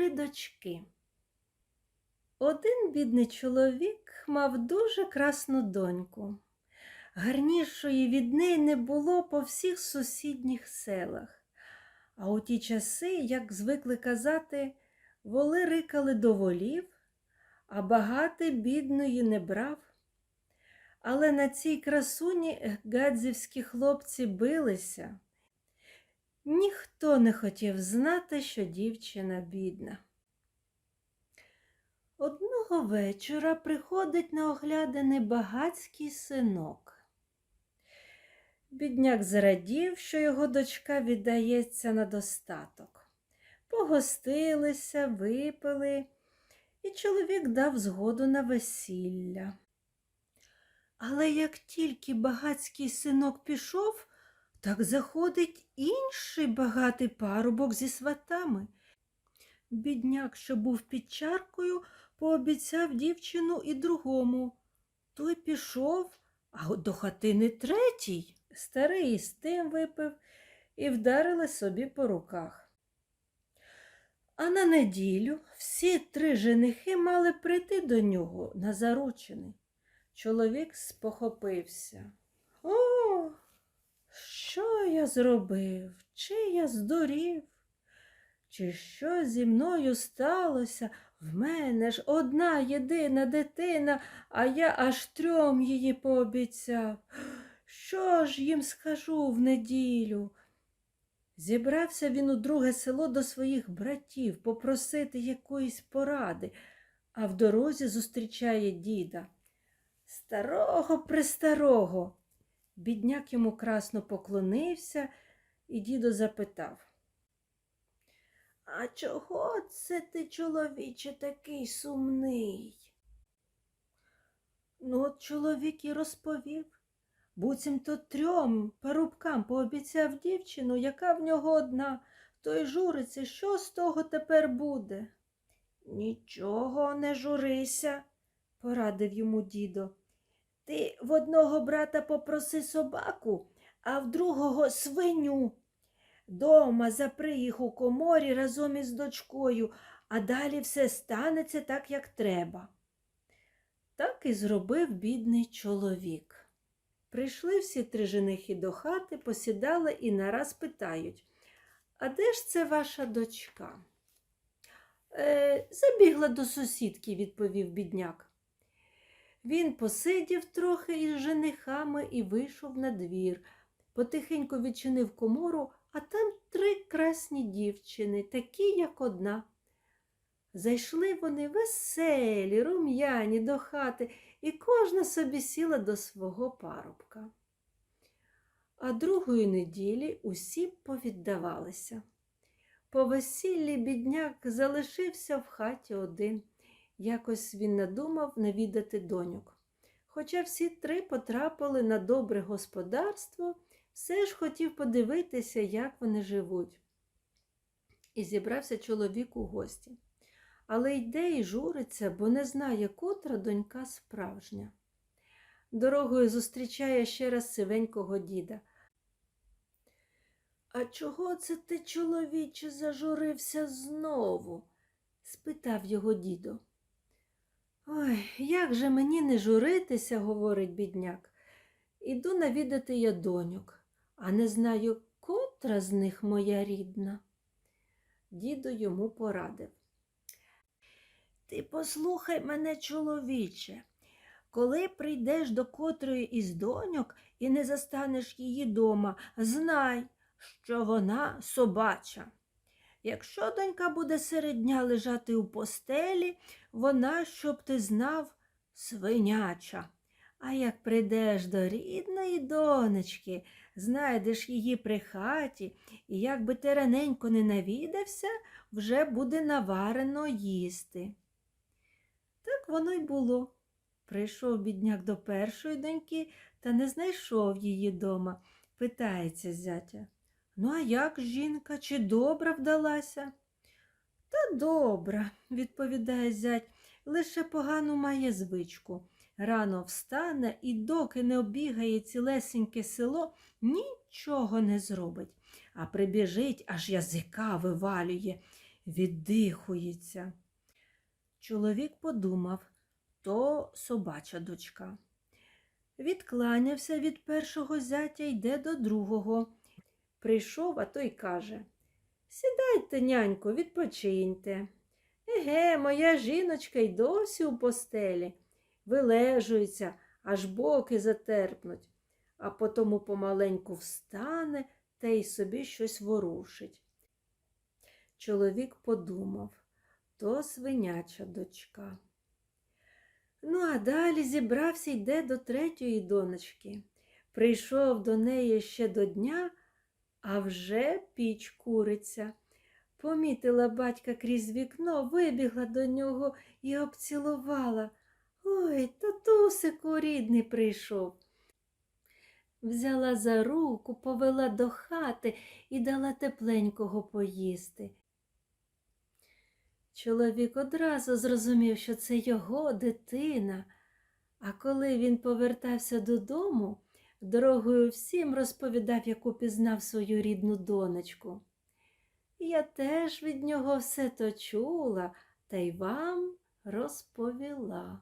три дочки. Один бідний чоловік мав дуже красну доньку. Гарнішої від неї не було по всіх сусідніх селах. А у ті часи, як звикли казати, воли рикали до волів, а багатий бідної не брав. Але на цій красуні гадзівські хлопці билися. Ніхто не хотів знати, що дівчина бідна. Одного вечора приходить на оглядини багацький синок. Бідняк зрадів, що його дочка віддається на достаток. Погостилися, випили, і чоловік дав згоду на весілля. Але як тільки багацький синок пішов, так заходить інший багатий парубок зі сватами. Бідняк, що був під чаркою, пообіцяв дівчину і другому. Той пішов, а от до хатини третій. Старий з тим випив і вдарили собі по руках. А на неділю всі три женихи мали прийти до нього на заручини. Чоловік спохопився. Що я зробив? Чи я здурів? Чи що зі мною сталося? В мене ж одна єдина дитина, а я аж трьом її пообіцяв. Що ж їм скажу в неділю? Зібрався він у друге село до своїх братів попросити якоїсь поради, а в дорозі зустрічає діда. Старого престарого. Бідняк йому красно поклонився, і дідо запитав. А чого це ти, чоловіче, такий сумний? Ну, от чоловік і розповів. Буцімто трьом парубкам пообіцяв дівчину, яка в нього одна, той журиться, що з того тепер буде? Нічого не журися, порадив йому дідо. Ти в одного брата попроси собаку, а в другого свиню. Дома запри їх у коморі разом із дочкою, а далі все станеться так, як треба. Так і зробив бідний чоловік. Прийшли всі три женихи до хати, посідали і нараз питають, а де ж це ваша дочка? Е, забігла до сусідки, відповів бідняк. Він посидів трохи із женихами і вийшов на двір. Потихеньку відчинив комору, а там три красні дівчини, такі, як одна. Зайшли вони веселі, рум'яні до хати, і кожна собі сіла до свого парубка. А другої неділі усі повіддавалися. По весіллі бідняк залишився в хаті один. Якось він надумав навідати доньок. Хоча всі три потрапили на добре господарство, все ж хотів подивитися, як вони живуть. І зібрався чоловік у гості. Але йде і журиться, бо не знає, котра донька справжня. Дорогою зустрічає ще раз сивенького діда. А чого це ти, чоловіче, зажурився знову? спитав його дідо. Ой, як же мені не журитися, говорить бідняк. Іду навідати я доньок, а не знаю, котра з них моя рідна. Дідо йому порадив. Ти послухай мене, чоловіче, коли прийдеш до котрої із доньок і не застанеш її дома, знай, що вона собача. Якщо донька буде серед дня лежати у постелі, вона, щоб ти знав, свиняча. А як прийдеш до рідної донечки, знайдеш її при хаті, і як би ти раненько не навідався, вже буде наварено їсти. Так воно й було. Прийшов бідняк до першої доньки та не знайшов її дома. Питається зятя. Ну, а як жінка, чи добра вдалася? Та добра, відповідає зять, лише погану має звичку. Рано встане і, доки не обігає цілесеньке село, нічого не зробить, а прибіжить, аж язика вивалює. віддихується. Чоловік подумав то собача дочка. Відкланявся від першого зятя, йде до другого. Прийшов, а той каже Сідайте, нянько, відпочиньте. Еге, моя жіночка й досі у постелі. Вилежується, аж боки затерпнуть, а потому помаленьку встане та й собі щось ворушить. Чоловік подумав то свиняча дочка. Ну, а далі зібрався йде до третьої донечки. Прийшов до неї ще до дня, а вже піч куриться. Помітила батька крізь вікно, вибігла до нього і обцілувала. Ой, татусику рідний прийшов. Взяла за руку, повела до хати і дала тепленького поїсти. Чоловік одразу зрозумів, що це його дитина, а коли він повертався додому, дорогою всім розповідав, яку пізнав свою рідну донечку. Я теж від нього все то чула та й вам розповіла.